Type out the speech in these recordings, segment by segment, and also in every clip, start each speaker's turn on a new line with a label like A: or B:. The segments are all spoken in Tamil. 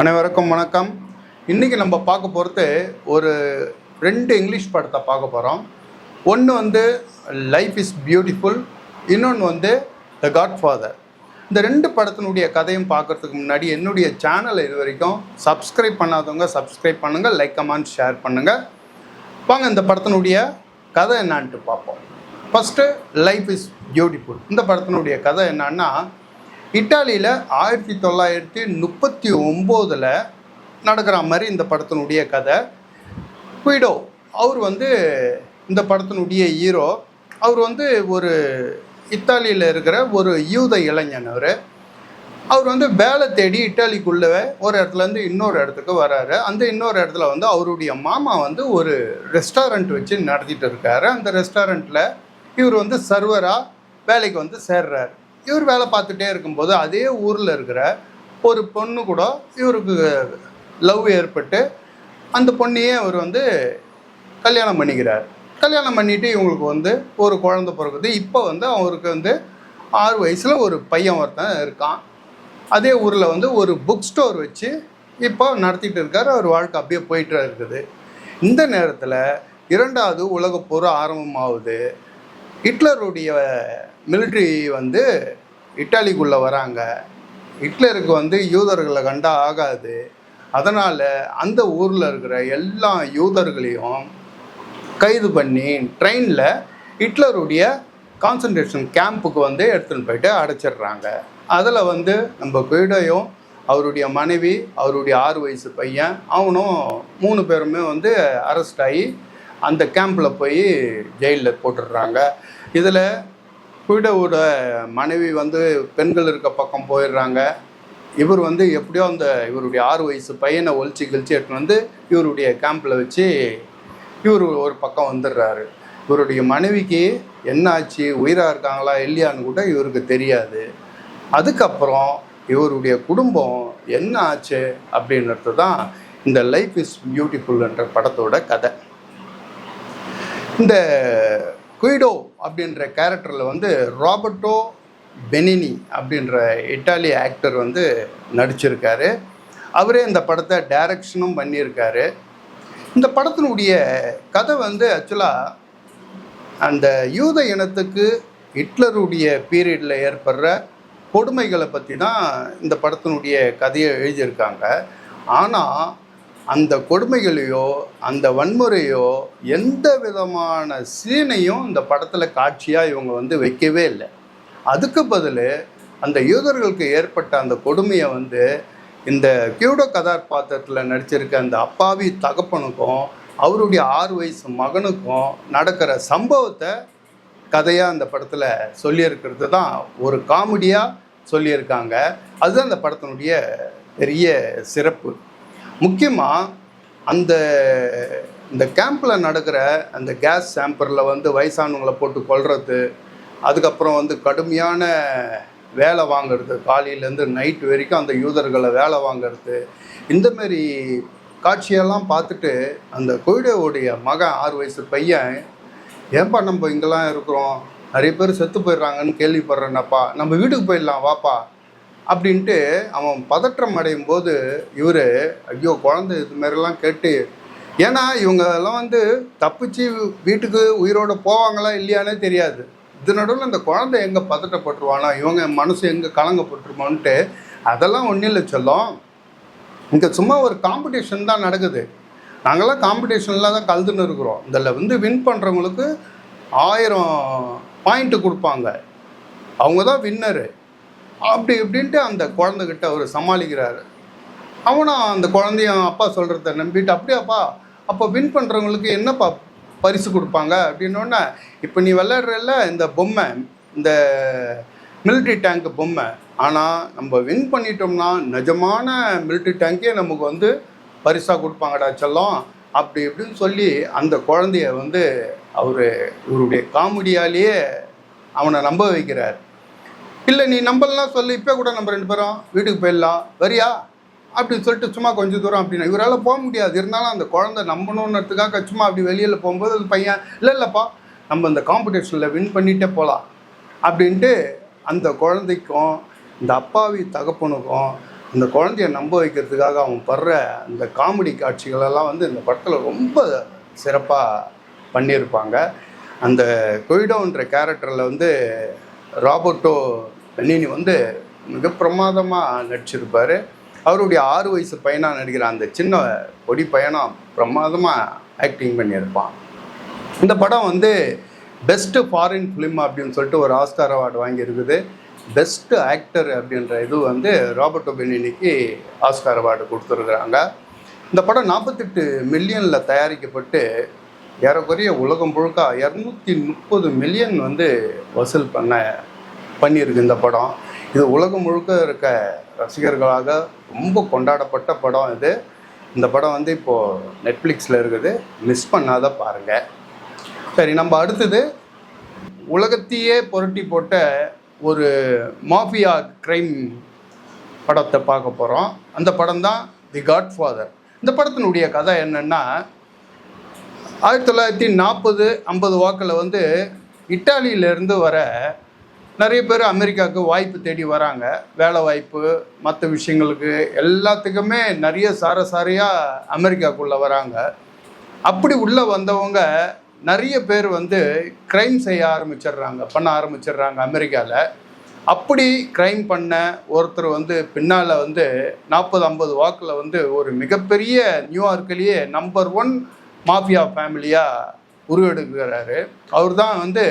A: அனைவருக்கும் வணக்கம். இன்றைக்கி நம்ம பார்க்க போகிறது ஒரு ரெண்டு இங்கிலீஷ் படத்தை பார்க்க போகிறோம் ஒன்று வந்து லைஃப் இஸ் பியூட்டிஃபுல் இன்னொன்று வந்து த காட் ஃபாதர் இந்த ரெண்டு படத்தினுடைய கதையும் பார்க்கறதுக்கு முன்னாடி என்னுடைய சேனலை இது வரைக்கும் சப்ஸ்கிரைப் பண்ணாதவங்க சப்ஸ்கிரைப் பண்ணுங்கள் லைக் கமெண்ட் ஷேர் பண்ணுங்கள் வாங்க இந்த படத்தினுடைய கதை என்னான்ட்டு பார்ப்போம். ஃபஸ்ட்டு லைஃப் இஸ் பியூட்டிஃபுல் இந்த படத்தினுடைய கதை என்னன்னா இட்டாலியில் ஆயிரத்தி தொள்ளாயிரத்தி முப்பத்தி ஒம்போதில் நடக்கிற மாதிரி இந்த படத்தினுடைய கதை. குயிடோ அவர் வந்து இந்த படத்தினுடைய ஹீரோ. அவர் வந்து ஒரு இத்தாலியில் இருக்கிற ஒரு யூத இளைஞன் அவர். அவர் வந்து வேலை தேடி இட்டாலிக்குள்ளே ஒரு இடத்துலேருந்து இன்னொரு இடத்துக்கு வராரு. அந்த இன்னொரு இடத்துல வந்து அவருடைய மாமா வந்து ஒரு ரெஸ்டாரண்ட் வச்சு நடத்திட்டு இருக்காரு. அந்த ரெஸ்டாரண்ட்டில் இவர் வந்து சர்வராக வேலைக்கு வந்து சேர்றாரு. இவர் வேலை பார்த்துட்டே இருக்கும்போது அதே ஊரில் இருக்கிற ஒரு பொண்ணு கூட இவருக்கு லவ் ஏற்பட்டு அந்த பொண்ணையே அவர் வந்து கல்யாணம் பண்ணிக்கிறார். கல்யாணம் பண்ணிட்டு இவங்களுக்கு வந்து ஒரு குழந்த பிறகுது இப்போ வந்து அவருக்கு வந்து ஆறு வயசில் ஒரு பையன் ஒருத்தன் இருக்கான். அதே ஊரில் வந்து ஒரு புக் ஸ்டோர் வச்சு இப்போ நடத்திட்டு இருக்கார். அவர் வாழ்க்கை அப்படியே போயிட்டு இருக்குது. இந்த நேரத்தில் இரண்டாவது உலகப் போர் ஆரம்பமாகுது. ஹிட்லருடைய மிலிட்ரி வந்து இட்டாலிக்குள்ளே வராங்க. ஹிட்லருக்கு வந்து யூதர்களை கண்டா ஆகாது. அதனால் அந்த ஊரில் இருக்கிற எல்லா யூதர்களையும் கைது பண்ணி ட்ரெயினில் ஹிட்லருடைய கான்சன்ட்ரேஷன் கேம்புக்கு வந்து எடுத்துன்னு போயிட்டு அடைச்சிடுறாங்க. அதில் வந்து நம்ம குயிடையும் அவருடைய மனைவி அவருடைய ஆறு வயசு பையன் அவனும் மூணு பேருமே வந்து அரெஸ்ட் ஆகி அந்த கேம்பில் போய் ஜெயிலில் போட்டுடுறாங்க. இதில் குயிடோட மனைவி வந்து பெண்கள் இருக்க பக்கம் போயிடுறாங்க. இவர் வந்து எப்படியோ அந்த இவருடைய ஆறு வயசு பையனை ஒழிச்சு கிழிச்சு எடுத்துன்னு வந்து இவருடைய கேம்பில் வச்சு இவர் ஒரு பக்கம் வந்துடுறாரு. இவருடைய மனைவிக்கு என்ன ஆச்சு உயிராக இருக்காங்களா? இல்லையான்னு கூட இவருக்கு தெரியாது. அதுக்கப்புறம் இவருடைய குடும்பம் என்ன ஆச்சு? அப்படின்றது தான் இந்த லைஃப் இஸ் பியூட்டிஃபுல்ன்ற படத்தோட கதை. இந்த குயிடோ அப்படின்ற கேரக்டரில் வந்து ராபர்ட்டோ பெனினி அப்படின்ற இட்டாலி ஆக்டர் வந்து நடிச்சிருக்காரு. அவரே இந்த படத்தை டைரக்ஷனும் பண்ணியிருக்காரு. இந்த படத்தினுடைய கதை வந்து ஆக்சுவலாக அந்த யூத இனத்துக்கு ஹிட்லருடைய பீரியடில் ஏற்படுற கொடுமைகளை பற்றி தான் இந்த படத்தினுடைய கதையை எழுதியிருக்காங்க. ஆனால் அந்த கொடுமைகளையோ அந்த வன்முறையோ எந்த விதமான சீனையும் இந்த படத்தில் காட்சியாக இவங்க வந்து வைக்கவே இல்லை. அதுக்கு பதில் அந்த யூதர்களுக்கு ஏற்பட்ட அந்த கொடுமையை வந்து இந்த கியூடோ கதாபாத்திரத்தில் நடிச்சிருக்க அந்த அப்பாவி தகப்பனுக்கும் அவருடைய ஆறு வயசு மகனுக்கும் நடக்கிற சம்பவத்தை கதையாக அந்த படத்தில் சொல்லியிருக்கிறது தான் ஒரு காமெடியாக சொல்லியிருக்காங்க. அதுதான் அந்த படத்தினுடைய பெரிய சிறப்பு. முக்கியமாக அந்த இந்த கேம்பில் நடக்கிற அந்த கேஸ் சாம்பரில் வந்து வயசானவங்களை போட்டு கொள்வது அதுக்கப்புறம் வந்து கடுமையான வேலை வாங்குறது காலையிலேருந்து நைட் வரைக்கும் அந்த யூதர்களை வேலை வாங்குறது இந்தமாரி காட்சியெல்லாம் பார்த்துட்டு அந்த கொய்டோவுடைய மகன் ஆறு வயசு பையன் ஏன்பா நம்ம இங்கெல்லாம் இருக்கிறோம்? நிறைய பேர் செத்து போயிடுறாங்கன்னு கேள்விப்படுறேனப்பா. நம்ம வீட்டுக்கு போயிடலாம் வாப்பா. அப்படின்ட்டு அவன் பதற்றம் அடையும் போது இவர் ஐயோ குழந்தை இது மாதிரிலாம் கேட்டு ஏன்னா இவங்க எல்லாம் வந்து தப்பிச்சு வீட்டுக்கு உயிரோடு போவாங்களா இல்லையானே தெரியாது. இது நடுவில் இந்த குழந்தை எங்கே பதட்டப்பட்டுருவானோ? இவங்க மனசு எங்கே கலங்கப்பட்டுருமான்ட்டு அதெல்லாம் ஒன்றும் இல்லை சொல்லும். இங்கே சும்மா ஒரு காம்படிஷன் தான் நடக்குது. நாங்களாம் காம்படிஷனில் தான் கலந்துன்னு இருக்கிறோம். இதில் வந்து வின் பண்ணுறவங்களுக்கு ஆயிரம் பாயிண்ட்டு கொடுப்பாங்க. அவங்க தான் வின்னரு அப்படி இப்படின்ட்டு அந்த குழந்தைகிட்ட அவர் சமாளிக்கிறாரு. அவனும் அந்த குழந்தைய அப்பா சொல்கிறத நம்பிட்டு அப்படியாப்பா அப்போ வின் பண்ணுறவங்களுக்கு என்னப்பா பரிசு கொடுப்பாங்க? அப்படின்னோடனே இப்போ நீ விளையாடுறல இந்த பொம்மை இந்த மிலிட்ரி டேங்க் பொம்மை. ஆனால் நம்ம வின் பண்ணிட்டோம்னா நிஜமான மிலிட்ரி டேங்கே நமக்கு வந்து பரிசாக கொடுப்பாங்கடா செல்லம். அப்படி இப்படின்னு சொல்லி அந்த குழந்தைய வந்து அவர் இவருடைய காமெடியாலேயே அவனை நம்ப வைக்கிறார். இல்லை நீ நம்பலாம் சொல்லு. இப்போ கூட நம்ம ரெண்டு பேரும் வீட்டுக்கு போயிடலாம். வரியா? அப்படின்னு சொல்லிட்டு சும்மா கொஞ்சம் தூரம் அப்படின்னா இவரால் போக முடியாது. இருந்தாலும் அந்த குழந்தை நம்பணுன்றதுக்காக சும்மா அப்படி வெளியில் போகும்போது அந்த பையன் இல்லை இல்லைப்பா நம்ம இந்த காம்படிஷனில் வின் பண்ணிகிட்டே போகலாம் அப்படின்ட்டு அந்த குழந்தைக்கும் இந்த அப்பாவி தகப்பனுக்கும் இந்த குழந்தைய நம்ப வைக்கிறதுக்காக அவன் படுற அந்த காமெடி காட்சிகளெல்லாம் வந்து இந்த படத்தில் ரொம்ப சிறப்பாக பண்ணியிருப்பாங்க. அந்த கொய்டோன்ற கேரக்டரில் வந்து ராபர்ட்டோ பென்னினி வந்து மிக பிரமாதமாக நடிச்சிருப்பார். அவருடைய ஆறு வயசு பையனாக நடிக்கிற அந்த சின்ன பொடி பையனும் பிரமாதமாக ஆக்டிங் பண்ணியிருப்பான். இந்த படம் வந்து பெஸ்ட்டு ஃபாரின் ஃபிலிம் அப்படின்னு சொல்லிட்டு ஒரு ஆஸ்கார் அவார்டு வாங்கியிருக்குது. பெஸ்ட்டு ஆக்டர் அப்படின்ற இது வந்து ராபர்ட்டோ பெனினிக்கு ஆஸ்கார் அவார்டு கொடுத்துருக்குறாங்க. இந்த படம் நாற்பத்தெட்டு மில்லியனில் தயாரிக்கப்பட்டு ஏறக்குறைய உலகம் முழுக்க இரநூத்தி முப்பது மில்லியன் வந்து வசூல் பண்ண பண்ணியிருக்கு இந்த படம். இது உலகம் முழுக்க இருக்க ரசிகர்களாக ரொம்ப கொண்டாடப்பட்ட படம் இது. இந்த படம் வந்து இப்போது நெட்ஃப்ளிக்ஸில் இருக்குது. மிஸ் பண்ணாத பாருங்கள் சரி நம்ம அடுத்தது உலகத்தையே புரட்டி போட்ட ஒரு மாஃபியா க்ரைம் படத்தை பார்க்க போகிறோம் அந்த படம் தான் தி காட் ஃபாதர் இந்த படத்தினுடைய கதை என்னென்னா ஆயிரத்தி தொள்ளாயிரத்தி நாற்பது ஐம்பது வாக்கில் வந்து இட்டாலியிலேருந்து வர நிறைய பேர் அமெரிக்காவுக்கு வாய்ப்பு தேடி வராங்க. வேலை வாய்ப்பு மற்ற விஷயங்களுக்கு எல்லாத்துக்குமே நிறைய சாரசாரியாக அமெரிக்காக்குள்ளே வராங்க. அப்படி உள்ளே வந்தவங்க நிறைய பேர் வந்து க்ரைம் செய்ய ஆரம்பிச்சிடுறாங்க பண்ண ஆரம்பிச்சிடுறாங்க அமெரிக்காவில் அப்படி க்ரைம் பண்ண ஒருத்தர் வந்து பின்னால் வந்து நாற்பது ஐம்பது வாக்கில் வந்து ஒரு மிகப்பெரிய நியூயார்க்லேயே நம்பர் ஒன் மாஃபியா ஃபேமிலியாக உருவெடுக்கிறாரு. அவர் தான் வந்து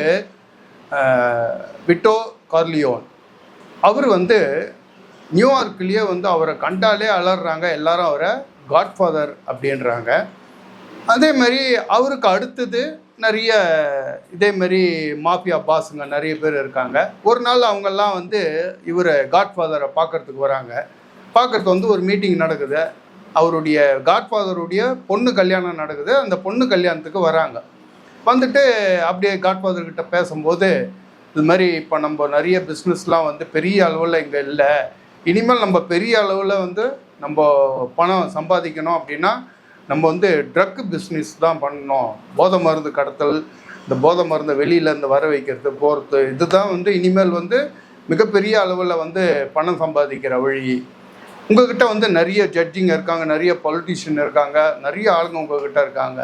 A: விட்டோ கார்லியோன். அவர் வந்து நியூயார்க்லேயே வந்து அவரை கண்டாலே அலறாங்க எல்லாரும் அவரை காட்ஃபாதர் அப்படின்றாங்க. அதே மாதிரி அவருக்கு அடுத்தது நிறைய இதே மாதிரி மாஃபியா பாஸுங்க நிறைய பேர் இருக்காங்க. ஒரு நாள் அவங்கெல்லாம் வந்து இவர் காட்ஃபாதரை பார்க்கறதுக்கு வராங்க. பார்க்கறதுக்கு வந்து ஒரு மீட்டிங் நடக்குது. அவருடைய காட்ஃபாதருடைய பொண்ணு கல்யாணம் நடக்குது. அந்த பொண்ணு கல்யாணத்துக்கு வராங்க. வந்துட்டு அப்படியே காட்ஃபாதர் கிட்ட பேசும்போது இது மாதிரி இப்போ நம்ம நிறைய பிஸ்னஸ்லாம் வந்து பெரிய அளவில் இங்கே இல்லை. இனிமேல் நம்ம பெரிய அளவில் வந்து நம்ம பணம் சம்பாதிக்கணும் அப்படின்னா நம்ம வந்து ட்ரக் பிஸ்னஸ் தான் பண்ணணும். போதை மருந்து கடத்தல் இந்த போதை மருந்தை வெளியிலேருந்து வர வைக்கிறது போகிறது இதுதான் வந்து இனிமேல் வந்து மிகப்பெரிய அளவில் வந்து பணம் சம்பாதிக்கிற வழி. உங்ககிட்ட வந்து நிறைய ஜட்ஜிங்க இருக்காங்க நிறைய பொலிட்டிஷியன் இருக்காங்க நிறைய ஆளுங்க உங்ககிட்ட இருக்காங்க.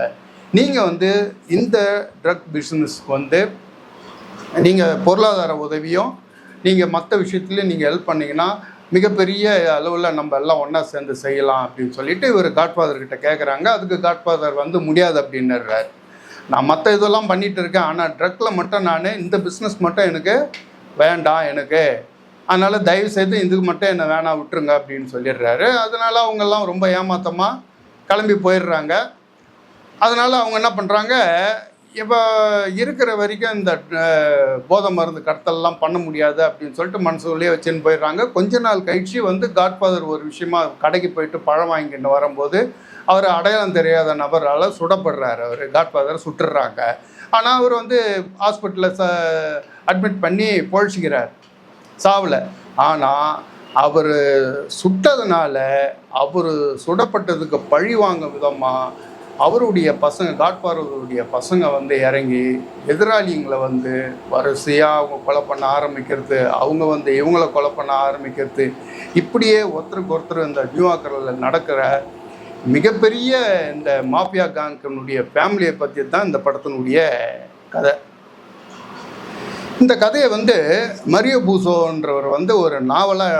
A: நீங்கள் வந்து இந்த ட்ரக் பிஸ்னஸ்க்கு வந்து நீங்கள் பொருளாதார உதவியும் நீங்கள் மற்ற விஷயத்துலையும் நீங்கள் ஹெல்ப் பண்ணிங்கன்னா மிகப்பெரிய அளவில் நம்ம எல்லாம் ஒன்றா சேர்ந்து செய்யலாம் அப்படின்னு சொல்லிட்டு இவர் காட்ஃபாதர் கிட்ட கேட்குறாங்க அதுக்கு காட்ஃபாதர் வந்து முடியாது அப்படின்னுறார். நான் மற்ற இதெல்லாம் பண்ணிகிட்டு இருக்கேன். ஆனால் ட்ரக்கில் மட்டும் நான் இந்த பிஸ்னஸ் மட்டும் எனக்கு வேண்டாம் எனக்கு. அதனால் தயவு செய்து இதுக்கு மட்டும் என்னை வேணாம் விட்டுருங்க அப்படின்னு சொல்லிடுறாரு. அதனால் அவங்கெல்லாம் ரொம்ப ஏமாத்தமாக கிளம்பி போயிடுறாங்க. அதனால் அவங்க என்ன பண்ணுறாங்க இப்போ இருக்கிற வரைக்கும் இந்த போதை மருந்து கடத்தல்லாம் பண்ண முடியாது அப்படின்னு சொல்லிட்டு மனசுக்குள்ளேயே வச்சுன்னு போயிடுறாங்க. கொஞ்ச நாள் கழிச்சு வந்து காட்ஃபாதர் ஒரு விஷயமா கடைக்கு போயிட்டு பழம் வாங்கிட்டு வரும்போது அவர் அடையாளம் தெரியாத நபரால் சுடப்படுறாரு. அவர் காட்ஃபாதரை சுட்டுடுறாங்க ஆனால் அவர் வந்து ஹாஸ்பிட்டலில் ச அட்மிட் பண்ணி பொழிச்சிக்கிறார். சாவில். ஆனால் அவர் சுட்டதுனால அவர் சுடப்பட்டதுக்கு பழி வாங்க விதமாக அவருடைய பசங்க காட்பாரவருடைய பசங்க வந்து இறங்கி எதிராளிங்களை வந்து வரிசையாக அவங்க கொலை பண்ண ஆரம்பிக்கிறது அவங்க வந்து இவங்கள கொலை பண்ண ஆரம்பிக்கிறது. இப்படியே ஒருத்தருக்கு ஒருத்தர் இந்த நியூயார்க்கரில் நடக்கிற மிகப்பெரிய இந்த மாஃபியா காங்கினுடைய ஃபேமிலியை பற்றி தான் இந்த படத்தினுடைய கதை. இந்த கதையை வந்து மரியோ பூசோன்றவர் வந்து ஒரு நாவலாக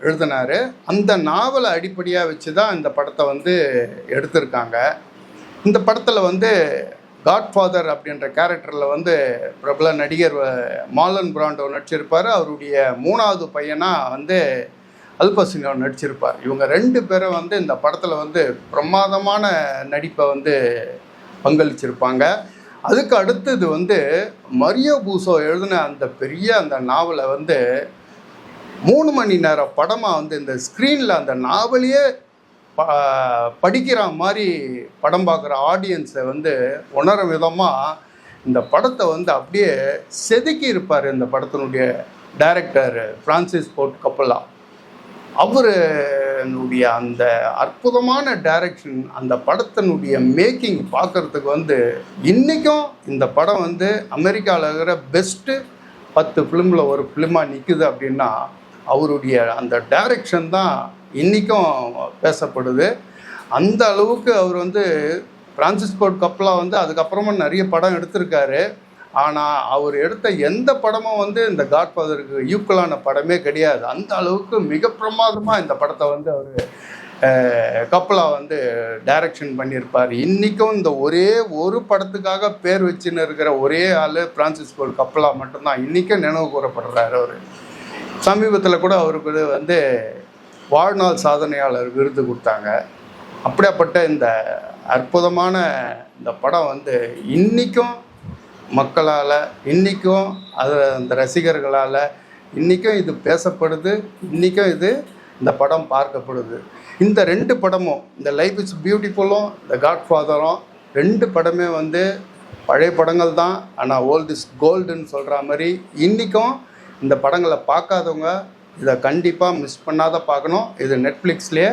A: எழுதினார். அந்த நாவலை அடிப்படையாக வச்சு தான் இந்த படத்தை வந்து எடுத்திருக்காங்க. இந்த படத்தில் வந்து காட்ஃபாதர் அப்படின்ற கேரக்டரில் வந்து பிரபல நடிகர் மாலன் பிராண்டோ நடிச்சிருப்பார். அவருடைய மூணாவது பையனாக வந்து அல்பசிங்கோ நடிச்சிருப்பார். இவங்க ரெண்டு பேரும் வந்து இந்த படத்தில் வந்து பிரமாதமான நடிப்பை வந்து பங்களிச்சிருப்பாங்க. அதுக்கு அடுத்தது வந்து மரியோ பூசோ எழுதின அந்த பெரிய அந்த நாவலை வந்து மூணு மணி நேரம் படமாக வந்து இந்த ஸ்க்ரீனில் அந்த நாவலையே படிக்கிற மாதிரி படம் பார்க்குற ஆடியன்ஸை வந்து உணர விதமாக இந்த படத்தை வந்து அப்படியே செதுக்கி இருப்பார் இந்த படத்தினுடைய டைரக்டர் ஃப்ரான்சிஸ் போர்ட் கப்பலா அவருடைய அந்த அற்புதமான டைரக்ஷன் அந்த படத்தினுடைய மேக்கிங் பார்க்கறதுக்கு வந்து இன்றைக்கும் இந்த படம் வந்து அமெரிக்காவில் இருக்கிற பெஸ்ட்டு பத்து ஃபிலிமில் ஒரு ஃபிலிமாக நிற்குது அப்படின்னா அவருடைய அந்த டைரக்ஷன் தான் இன்றைக்கும் பேசப்படுது. அந்த அளவுக்கு அவர் வந்து பிரான்சிஸ் போர்ட் கப்லா வந்து அதுக்கப்புறமா நிறைய படம் எடுத்திருக்காரு. ஆனால் அவர் எடுத்த எந்த படமும் வந்து இந்த காட்ஃபாதருக்கு ஈக்குவலான படமே கிடையாது. அந்த அளவுக்கு மிக பிரமாதமாக இந்த படத்தை வந்து அவர் கப்பலா வந்து டைரக்ஷன் பண்ணியிருப்பார். இன்றைக்கும் இந்த ஒரே ஒரு படத்துக்காக பேர் வச்சுன்னு இருக்கிற ஒரே ஆள் பிரான்சிஸ் ஃபோர்ட் கப்பலா மட்டும்தான். இன்றைக்கும் நினைவு கூறப்படுறாரு அவர். சமீபத்தில் கூட அவருக்கு வந்து வாழ்நாள் சாதனையாளர் விருது கொடுத்தாங்க. அப்படியாப்பட்ட இந்த அற்புதமான இந்த படம் வந்து இன்றைக்கும் மக்களால் இன்றைக்கும் அது அந்த ரசிகர்களால் இன்றைக்கும் இது பேசப்படுது இன்றைக்கும் இது இந்த படம் பார்க்கப்படுது. இந்த ரெண்டு படமும் இந்த லைஃப் இஸ் பியூட்டிஃபுல்லும் இந்த காட்ஃபாதரும் ரெண்டு படமே வந்து பழைய படங்கள் தான் ஆனால் ஓல்ட் இஸ் கோல்டுன்னு சொல்கிற மாதிரி இன்றைக்கும் இந்த படங்களை பார்க்காதவங்க இதை கண்டிப்பாக மிஸ் பண்ணாத பார்க்கணும். இது நெட்ஃப்ளிக்ஸ்லேயே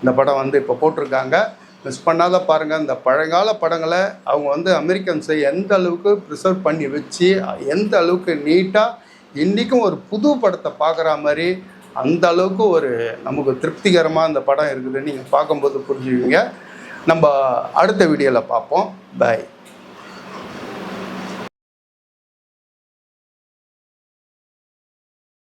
A: இந்த படம் வந்து இப்போ போட்டிருக்காங்க. மிஸ் பண்ணாத பாருங்கள் இந்த பழங்கால படங்களை அவங்க வந்து அமெரிக்கன்ஸை எந்த அளவுக்கு ப்ரிசர்வ் பண்ணி வச்சு எந்த அளவுக்கு நீட்டாக இன்றைக்கும் ஒரு புது படத்தை பார்க்குற மாதிரி அந்த அளவுக்கு ஒரு நமக்கு திருப்திகரமாக இந்த படம் இருக்குதுன்னு நீங்கள் பார்க்கும்போது புரிஞ்சுக்குவீங்க. நம்ம அடுத்த வீடியோவில் பார்ப்போம். பை